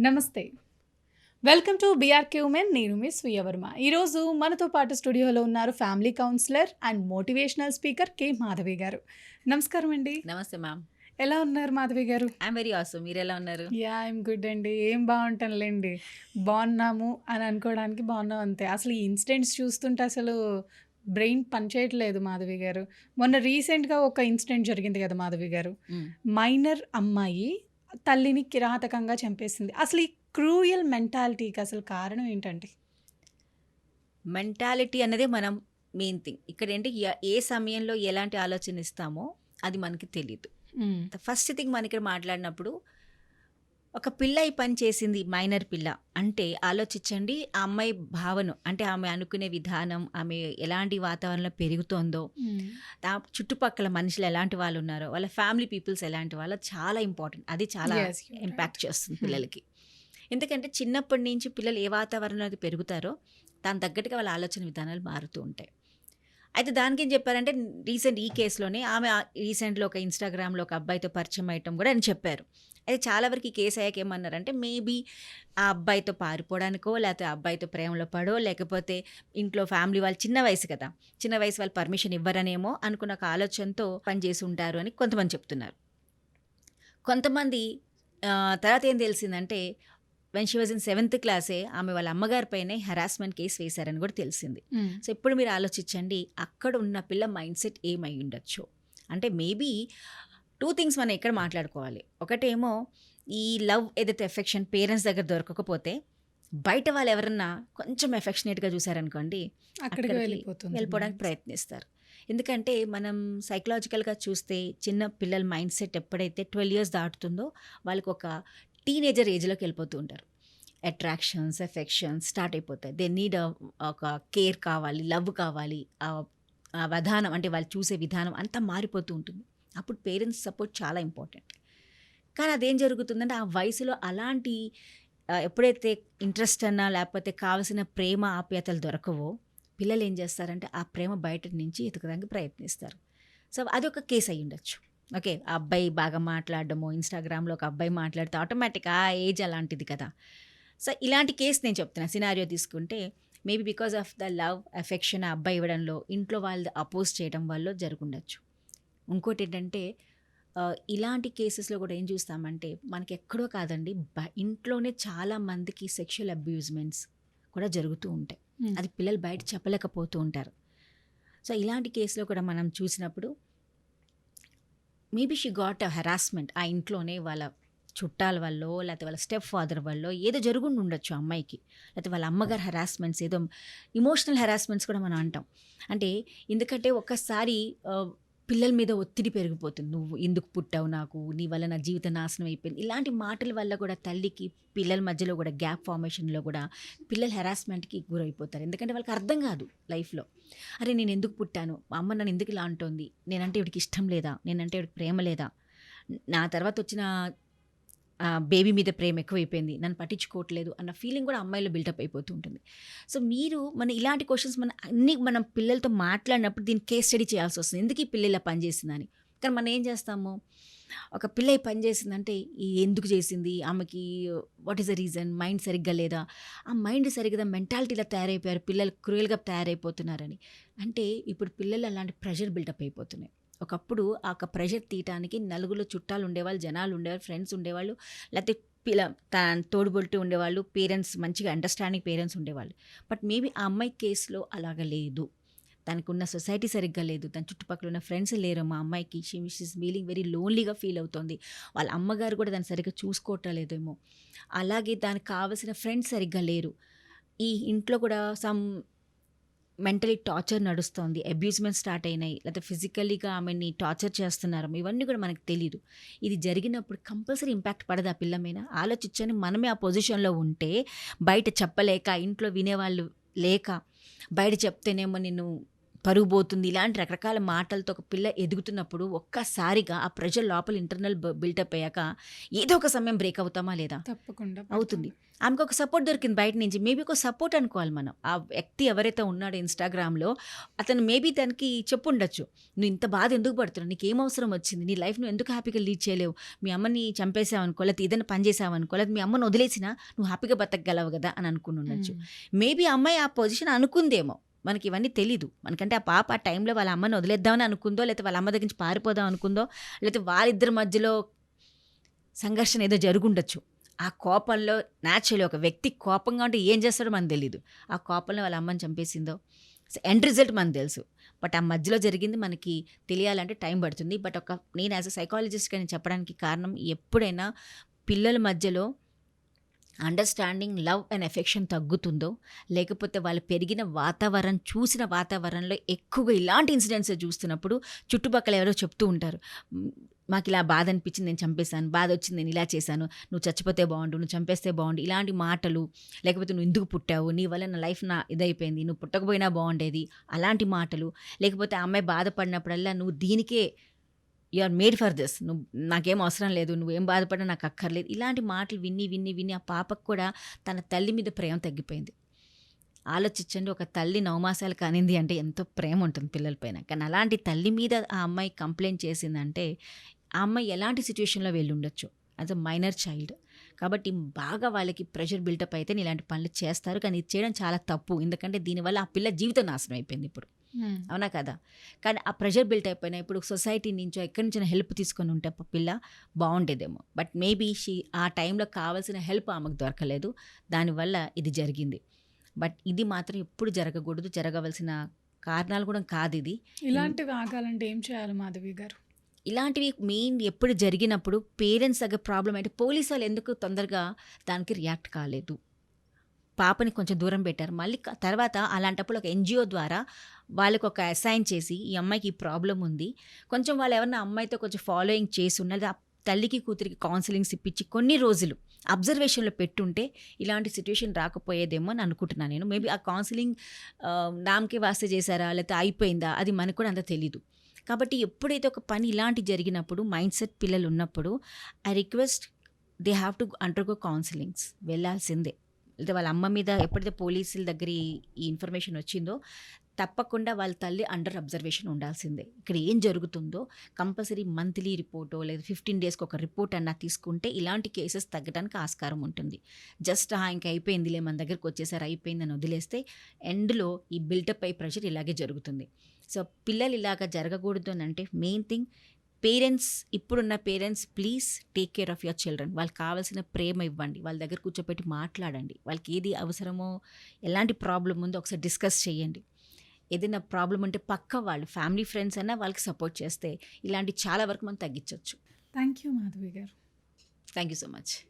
నమస్తే. Welcome to BRK women నేను మీ సుయవర్మ ఈరోజు మనతో పాటు స్టూడియోలో ఉన్నారు family counsellor and motivational speaker K Madhavi గారు. నమస్కారం అండి. నమస్తే మ్యామ్. ఎలా ఉన్నారు మాధవి గారు? I'm very awesome. మీరు ఎలా ఉన్నారు? యా ఐమ్ గుడ్ అండి. ఏం బాగుంటానులేండి. బాగున్నాము అని అనుకోవడానికి బాగున్నాం అంతే. అసలు ఈ ఇన్సిడెంట్స్ చూస్తుంటే అసలు బ్రెయిన్ పనిచేయట్లేదు మాధవి గారు. మొన్న రీసెంట్గా ఒక ఇన్సిడెంట్ జరిగింది కదా మాధవి గారు. మైనర్ అమ్మాయి తల్లిని కిరాతకంగా చంపేసింది. అసలు ఈ క్రూయల్ మెంటాలిటీకి అసలు కారణం ఏంటంటే మెంటాలిటీ అన్నదే మనం మెయిన్ థింగ్ ఇక్కడ ఏంటి ఏ సమయంలో ఎలాంటి ఆలోచన ఇస్తామో అది మనకి తెలియదు ఫస్ట్ థింగ్ మన ఇక్కడ మాట్లాడినప్పుడు ఒక పిల్ల ఈ పని చేసింది మైనర్ పిల్ల. అంటే ఆలోచించండి ఆ అమ్మాయి భావన అంటే ఆమె అనుకునే విధానం ఆమె ఎలాంటి వాతావరణంలో పెరుగుతోందో. ఆ చుట్టుపక్కల మనుషులు ఎలాంటి వాళ్ళు ఉన్నారో వాళ్ళ ఫ్యామిలీ పీపుల్స్ ఎలాంటి వాళ్ళో చాలా ఇంపార్టెంట్. అది చాలా. ఇంపాక్ట్ చేస్తుంది Hmm. పిల్లలకి. ఎందుకంటే చిన్నప్పటి నుంచి పిల్లలు ఏ వాతావరణంలో పెరుగుతారో దాని తగ్గట్టుగా వాళ్ళ ఆలోచన విధానాలు మారుతూ ఉంటాయి. అయితే దానికి ఏం చెప్పారంటే రీసెంట్ ఈ కేసులోనే ఆమె రీసెంట్లో ఒక ఇన్స్టాగ్రామ్లో ఒక అబ్బాయితో పరిచయం అయ్యటం కూడా అని చెప్పారు. అయితే చాలా వరకు ఈ కేసు అయ్యాక ఏమన్నారంటే మేబీ ఆ అబ్బాయితో పారిపోవడానికో లేకపోతే ఆ అబ్బాయితో ప్రేమలో పడో లేకపోతే ఇంట్లో ఫ్యామిలీ వాళ్ళు చిన్న వయసు కదా చిన్న వయసు వాళ్ళు పర్మిషన్ ఇవ్వరనేమో అనుకున్న ఒక ఆలోచనతో పనిచేసి ఉంటారు అని కొంతమంది చెప్తున్నారు. కొంతమంది తర్వాత ఏం తెలిసిందంటే when she was in seventh క్లాసే ఆమె వాళ్ళ అమ్మగారి పైనే హెరాస్మెంట్ కేసు వేశారని కూడా తెలిసింది. సో ఇప్పుడు మీరు ఆలోచించండి అక్కడ ఉన్న పిల్ల మైండ్ సెట్ ఏమై ఉండొచ్చు? అంటే మేబీ టూ థింగ్స్ మనం ఇక్కడ మాట్లాడుకోవాలి. ఒకటేమో ఈ లవ్ ఏదైతే ఎఫెక్షన్ పేరెంట్స్ దగ్గర దొరకకపోతే బయట వాళ్ళు ఎవరన్నా కొంచెం ఎఫెక్షనేట్గా చూసారనుకోండి అక్కడికి వెళ్ళిపోవడానికి ప్రయత్నిస్తారు. ఎందుకంటే మనం సైకలాజికల్గా చూస్తే చిన్న పిల్లల మైండ్ సెట్ ఎప్పుడైతే ట్వెల్వ్ ఇయర్స్ దాటుతుందో వాళ్ళకి ఒక టీనేజర్ ఏజ్లోకి వెళ్ళిపోతూ ఉంటారు. అట్రాక్షన్స్ ఎఫెక్షన్స్ స్టార్ట్ అయిపోతాయి. దే నీడ్ ఒక కేర్ కావాలి లవ్ కావాలి ఆ విధానం అంటే వాళ్ళు చూసే విధానం అంతా మారిపోతూ ఉంటుంది. అప్పుడు పేరెంట్స్ సపోర్ట్ చాలా ఇంపార్టెంట్ కానీ అదేం జరుగుతుందంటే ఆ వయసులో అలాంటి ఎప్పుడైతే ఇంట్రెస్ట్ అన్నా లేకపోతే కావలసిన ప్రేమ ఆప్యాయతలు దొరకవో పిల్లలు ఏం చేస్తారంటే ఆ ప్రేమ బయట నుంచి ఎతకడానికి ప్రయత్నిస్తారు. సో అది ఒక కేసు అయ్యి ఉండొచ్చు ఓకే. ఆ అబ్బాయి బాగా మాట్లాడడము ఇన్స్టాగ్రామ్లో ఒక అబ్బాయి మాట్లాడితే ఆటోమేటిక్ ఆ ఏజ్ అలాంటిది కదా. సో ఇలాంటి కేసు నేను చెప్తున్నా. సినారియో తీసుకుంటే maybe because of the love affection ఆ అబ్బాయి ఇవ్వడంలో ఇంట్లో వాళ్ళు అపోజ్ చేయడం వల్ల జరుగుండొచ్చు. ఇంకోటి ఏంటంటే ఇలాంటి కేసెస్లో కూడా ఏం చూస్తామంటే మనకి ఎక్కడో కాదండి బ- ఇంట్లోనే చాలా మందికి సెక్షువల్ అబ్యూజ్మెంట్స్ కూడా జరుగుతూ ఉంటాయి. అది పిల్లలు బయట చెప్పలేకపోతూ ఉంటారు. సో ఇలాంటి కేసులో కూడా మనం చూసినప్పుడు maybe she got a harassment ఆ ఇంట్లోనే వాళ్ళ చుట్టాల వల్ల లేకపోతే వాళ్ళ స్టెప్ ఫాదర్ వల్ల ఏదో జరుగుండి ఉండొచ్చు ఆ అమ్మాయికి. లేకపోతే వాళ్ళ అమ్మగారు హెరాస్మెంట్స్ ఏదో ఇమోషనల్ హెరాస్మెంట్స్ కూడా మనం అంటాం. అంటే ఎందుకంటే ఒక్కసారి పిల్లల మీద ఒత్తిడి పెరిగిపోతుంది. నువ్వు ఎందుకు పుట్టావు నాకు? నీ వల్ల నా జీవిత నాశనం అయిపోయింది. ఇలాంటి మాటల వల్ల కూడా తల్లికి పిల్లల మధ్యలో కూడా గ్యాప్ ఫార్మేషన్లో కూడా పిల్లలు హెరాస్మెంట్కి గురైపోతారు. ఎందుకంటే వాళ్ళకి అర్థం కాదు లైఫ్లో. అరే నేను ఎందుకు పుట్టాను? మా అమ్మ నన్ను ఎందుకు ఇలా అంటోంది? నేనంటే ఇవిడికి ఇష్టం లేదా? నేనంటే ఇవిడికి ప్రేమ లేదా? నా తర్వాత వచ్చిన బేబీ మీద ప్రేమ ఎక్కువైపోయింది. నన్ను పట్టించుకోవట్లేదు అన్న ఫీలింగ్ కూడా అమ్మాయిలో బిల్డప్ అయిపోతూ ఉంటుంది సో మీరు మన ఇలాంటి క్వశ్చన్స్ మన అన్ని మనం పిల్లలతో మాట్లాడినప్పుడు దీన్ని కేస్ స్టడీ చేయాల్సి వస్తుంది. ఎందుకు ఈ పిల్ల ఇలా పనిచేసిందని కానీ మనం ఏం చేస్తాము? ఒక పిల్ల పని చేసిందంటే ఈ ఎందుకు చేసింది? ఆమెకి what is the reason mind సరిగ్గా లేదా? ఆ మైండ్ సరిగ్గా మెంటాలిటీలా తయారైపోయారు. పిల్లలు క్రూయల్గా తయారైపోతున్నారని. అంటే ఇప్పుడు పిల్లలు అలాంటి ప్రెషర్ బిల్డప్ అయిపోతున్నాయి. ఒకప్పుడు ఆ ఒక ప్రెషర్ తీయటానికి నలుగురు చుట్టాలు ఉండేవాళ్ళు జనాలు ఉండేవాళ్ళు ఫ్రెండ్స్ ఉండేవాళ్ళు లేకపోతే పిల్ల తన తోడుబొట్టు ఉండేవాళ్ళు పేరెంట్స్ మంచిగా అండర్స్టాండింగ్ పేరెంట్స్ ఉండేవాళ్ళు. బట్ మేబీ ఆ అమ్మాయి కేసులో అలాగ లేదు. తనకు ఉన్న సొసైటీ సరిగ్గా లేదు. తన చుట్టుపక్కల ఉన్న ఫ్రెండ్స్ లేరు. మా అమ్మాయికి షీ ఇస్ ఫీలింగ్ వెరీ లోన్లీగా ఫీల్ అవుతుంది. వాళ్ళ అమ్మగారు కూడా దాన్ని సరిగ్గా చూసుకోవట్లేదేమో. అలాగే దానికి కావలసిన ఫ్రెండ్స్ సరిగ్గా లేరు. ఈ ఇంట్లో కూడా సమ్ మెంటలీ టార్చర్ నడుస్తోంది. అబ్యూజ్మెంట్ స్టార్ట్ అయినాయి. లేకపోతే ఫిజికల్లీగా ఆమెని టార్చర్ చేస్తున్నారు. ఇవన్నీ కూడా మనకు తెలియదు ఇది జరిగినప్పుడు కంపల్సరీ ఇంపాక్ట్ పడదు ఆ పిల్ల మీద. ఆలోచించని మనమే ఆ పొజిషన్లో ఉంటే బయట చెప్పలేక ఇంట్లో వినేవాళ్ళు లేక బయట చెప్తేనేమో నేను పరుగు పోతుంది. ఇలాంటి రకరకాల మాటలతో ఒక పిల్ల ఎదుగుతున్నప్పుడు ఒక్కసారిగా ఆ ప్రెషర్ లోపల ఇంటర్నల్ బిల్టప్ అయ్యాక ఏదో ఒక సమయం బ్రేక్ అవుతామా లేదా? తప్పకుండా అవుతుంది. ఆమెకు ఒక సపోర్ట్ దొరికింది బయట నుంచి. మేబీ ఒక సపోర్ట్ అనుకోవాలి మనం. ఆ వ్యక్తి ఎవరైతే ఉన్నాడో ఇన్స్టాగ్రామ్లో అతను మేబీ తనకి చెప్పు ఉండొచ్చు. నువ్వు ఇంత బాధ ఎందుకు పడుతున్నావు? నీకు ఏం అవసరం వచ్చింది? నీ లైఫ్ నువ్వు ఎందుకు హ్యాపీగా లీడ్ చేయలేవు? మీ అమ్మని చంపేసావు అనుకో లేకపోతే ఏదైనా పని చేసావు అనుకో లేకపోతే మీ అమ్మని వదిలేసినా నువ్వు హ్యాపీగా బతకగలవు కదా? అని అనుకుని ఉండొచ్చు. మేబీ అమ్మాయి ఆ పొజిషన్ అనుకుందేమో. మనకి ఇవన్నీ తెలీదు. మనకంటే ఆ పాప ఆ టైంలో వాళ్ళ అమ్మని వదిలేద్దామని అనుకుందో లేకపోతే వాళ్ళ అమ్మ దగ్గర నుంచి పారిపోదాం అనుకుందో లేకపోతే వాళ్ళిద్దరి మధ్యలో సంఘర్షణ ఏదో జరుగుండొచ్చు. ఆ కోపంలో న్యాచురల్ ఒక వ్యక్తి కోపంగా ఉంటే ఏం చేస్తాడో మనకు తెలియదు ఆ కోపంలో వాళ్ళ అమ్మని చంపేసిందో. ఎండ్ రిజల్ట్ మనకు తెలుసు. బట్ ఆ మధ్యలో జరిగింది మనకి తెలియాలంటే టైం పడుతుంది. బట్ ఒక నేను యాజ్ అ సైకాలజిస్ట్గా నేను చెప్పడానికి కారణం ఎప్పుడైనా పిల్లల మధ్యలో అండర్స్టాండింగ్ లవ్ అండ్ ఎఫెక్షన్ తగ్గుతుందో లేకపోతే వాళ్ళు పెరిగిన వాతావరణం చూసిన వాతావరణంలో ఎక్కువగా ఇలాంటి ఇన్సిడెంట్స్ చూస్తున్నప్పుడు చుట్టుపక్కల ఎవరో చెప్తూ ఉంటారు మాకు ఇలా బాధ అనిపించింది నేను చంపేశాను బాధ వచ్చింది నేను ఇలా చేశాను నువ్వు చచ్చిపోతే బాగుండు నువ్వు చంపేస్తే బాగుండు ఇలాంటి మాటలు లేకపోతే నువ్వు ఎందుకు పుట్టావు నీ వల్ల నా లైఫ్ నా ఇదైపోయింది నువ్వు పుట్టకపోయినా బాగుండేది అలాంటి మాటలు లేకపోతే ఆ అమ్మాయి బాధపడినప్పుడల్లా నువ్వు దీనికే you are made for this నువ్వు నాకేం అవసరం లేదు నువ్వేం బాధపడినా నాకు అక్కర్లేదు. ఇలాంటి మాటలు విని విని విని ఆ పాపకు కూడా తన తల్లి మీద ప్రేమ తగ్గిపోయింది. ఆలోచించండి ఒక తల్లి నవమాసాలు కానింది అంటే ఎంతో ప్రేమ ఉంటుంది పిల్లలపైన కానీ అలాంటి తల్లి మీద ఆ అమ్మాయి కంప్లైంట్ చేసిందంటే ఆ అమ్మాయి ఎలాంటి సిచ్యువేషన్లో వెళ్ళి ఉండొచ్చు? As a minor child. కాబట్టి బాగా వాళ్ళకి ప్రెషర్ బిల్టప్ అయితే ఇలాంటి పనులు చేస్తారు. కానీ ఇది చేయడం చాలా తప్పు. ఎందుకంటే దీనివల్ల ఆ పిల్ల జీవితం నాశనం అయిపోయింది ఇప్పుడు. అవునా కదా? కానీ ఆ ప్రెషర్ బిల్ట్ అయిపోయినా ఇప్పుడు సొసైటీ నుంచో ఎక్కడి నుంచో హెల్ప్ తీసుకొని ఉంటే పిల్ల బాగుండేదేమో బట్ మేబీ షీ ఆ టైంలో కావాల్సిన హెల్ప్ ఆమెకు దొరకలేదు. దానివల్ల ఇది జరిగింది. బట్ ఇది మాత్రం ఎప్పుడు జరగకూడదు. జరగవలసిన కారణాలు కూడా కాదు ఇది. ఇలాంటివి ఆగాలంటే ఏం చేయాలి మాధవి గారు? ఇలాంటివి మెయిన్ ఎప్పుడు జరిగినప్పుడు పేరెంట్స్ దగ్గర ప్రాబ్లం అంటే పోలీసు వాళ్ళు ఎందుకు తొందరగా దానికి రియాక్ట్ కాలేదు? పాపని కొంచెం దూరం పెట్టారు. మళ్ళీ తర్వాత అలాంటప్పుడు ఒక ఎన్జిఓ ద్వారా వాళ్ళకు ఒక అసైన్ చేసి ఈ అమ్మాయికి ఈ ప్రాబ్లం ఉంది. కొంచెం వాళ్ళు ఎవరన్నా అమ్మాయితో కొంచెం ఫాలోయింగ్ చేసి ఉన్నది ఆ తల్లికి కూతురికి కౌన్సిలింగ్స్ ఇప్పించి కొన్ని రోజులు అబ్జర్వేషన్లో పెట్టుంటే ఇలాంటి సిచ్యువేషన్ రాకపోయేదేమో అని అనుకుంటున్నాను నేను. మేబీ ఆ కౌన్సిలింగ్ నామకే వాస్తే చేశారా లేకపోతే అయిపోయిందా అది మనకు కూడా అంత తెలీదు. కాబట్టి ఎప్పుడైతే ఒక పని ఇలాంటి జరిగినప్పుడు మైండ్ సెట్ పిల్లలు ఉన్నప్పుడు I request they have to undergo counsellings వెళ్ళాల్సిందే. లేదా వాళ్ళ అమ్మ మీద ఎప్పుడైతే పోలీసుల దగ్గర ఈ- ఇన్ఫర్మేషన్ వచ్చిందో తప్పకుండా వాళ్ళ తల్లి అండర్ అబ్జర్వేషన్ ఉండాల్సిందే. ఇక్కడ ఏం జరుగుతుందో కంపల్సరీ మంత్లీ రిపోర్టో లేదా ఫిఫ్టీన్ డేస్కి ఒక రిపోర్ట్ అన్నా తీసుకుంటే ఇలాంటి కేసెస్ తగ్గడానికి ఆస్కారం ఉంటుంది. జస్ట్ ఇంకా అయిపోయిందిలే మన దగ్గరకు వచ్చేసారి అయిపోయిందని వదిలేస్తే ఎండ్లో ఈ బిల్టప్ అయ్యే ప్రెషర్ ఇలాగే జరుగుతుంది. సో పిల్లలు ఇలాగ జరగకూడదు అని అంటే మెయిన్ థింగ్ పేరెంట్స్ ఇప్పుడున్న parents please take care of your children. వాళ్ళకి కావాల్సిన ప్రేమ ఇవ్వండి. వాళ్ళ దగ్గర కూర్చోపెట్టి మాట్లాడండి. వాళ్ళకి ఏది అవసరమో ఎలాంటి ప్రాబ్లం ఉందో ఒకసారి డిస్కస్ చేయండి. ఏదైనా ప్రాబ్లం ఉంటే పక్క వాళ్ళు ఫ్యామిలీ ఫ్రెండ్స్ అయినా వాళ్ళకి సపోర్ట్ చేస్తే ఇలాంటి చాలా వరకు మనం తగ్గించవచ్చు థ్యాంక్ యూ మాధవి గారు. Thank you so much.